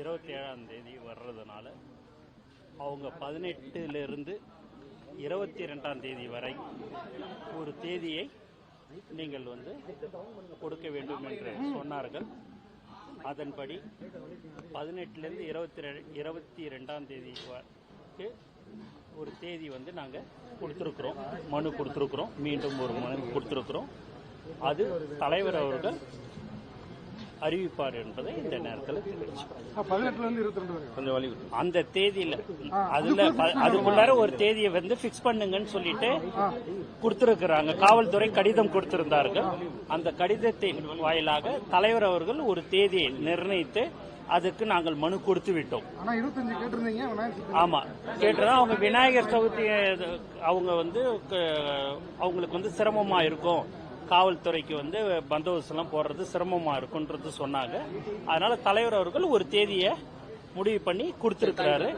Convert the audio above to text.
இருபத்தி ஏழாம் தேதி வர்றதுனால அவங்க பதினெட்டுலேருந்து இருபத்தி ரெண்டாம் தேதி வரை ஒரு தேதியை நீங்கள் வந்து கொடுக்க வேண்டும் என்று சொன்னார்கள். அதன்படி பதினெட்டுலேருந்து இருபத்தி ரெ இருபத்தி ரெண்டாம் தேதி வரைக்கு ஒரு தேதி வந்து நாங்கள் கொடுத்துருக்குறோம். மனு கொடுத்துருக்குறோம். மீண்டும் ஒரு மனு கொடுத்துருக்குறோம். அது தலைவர் அவர்கள் அறிவிப்பார் என்பதை இந்த நேரத்தில் வரை கொஞ்சம் அந்த தேதியில. அதுல அதுக்குள்ளார ஒரு தேதியை வந்து பிக்ஸ் பண்ணுங்கன்னு சொல்லிட்டு கொடுத்திருக்கிறாங்க. காவல்துறை கடிதம் கொடுத்திருந்தார்கள். அந்த கடிதத்தின் வாயிலாக தலைவர் அவர்கள் ஒரு தேதியை நிர்ணயித்து அதுக்கு நாங்கள் மனு கொடுத்து விட்டோம். ஆமா. கேட்டதா அவங்க விநாயகர் சதுர்த்தி அவங்க வந்து அவங்களுக்கு வந்து சிரமமா இருக்கும். காவல்துறைக்கு வந்து பந்தோபஸ்து எல்லாம் போடுறது சிரமமா இருக்குன்றது சொன்னாங்க. அதனால தலைவர் அவர்கள் ஒரு தேதியை முடிவு பண்ணி கொடுத்திருக்கிறாரு.